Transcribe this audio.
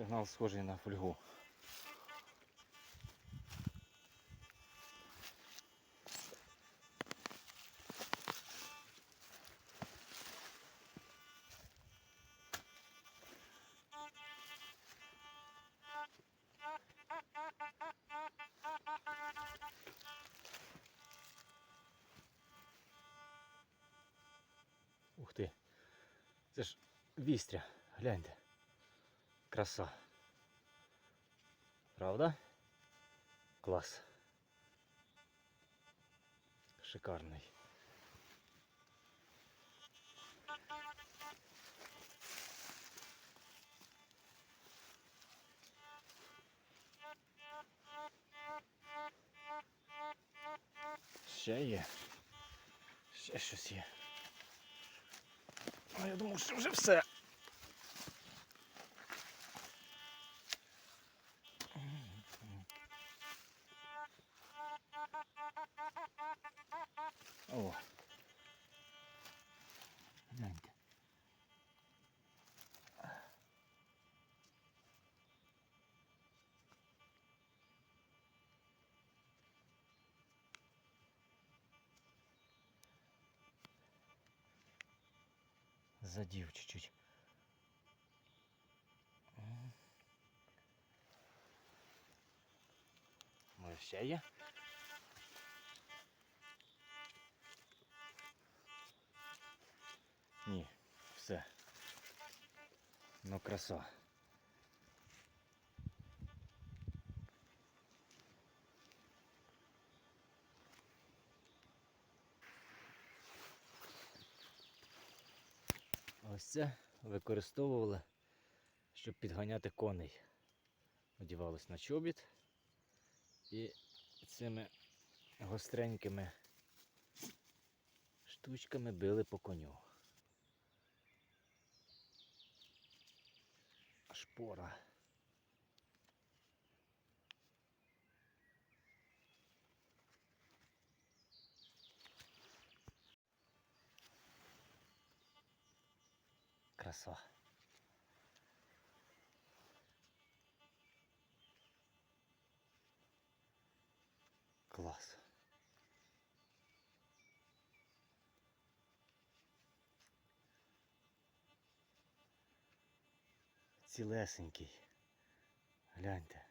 Сигнал схожий на фольгу. Ух ти. Це ж вістря. Гляньте. Краса. Правда? Клас. Шикарний. Ще є. Ще щось є. А я думав, що вже все. О. Гляньте. Задів чуть-чуть. М. Може ще є? Ні, все. Ну краса. Ось це використовували, щоб підганяти коней. Одівалось на чобіт і цими гостренькими штучками били по коню. Шпора. Краса. Клас. Цілесенький. Гляньте.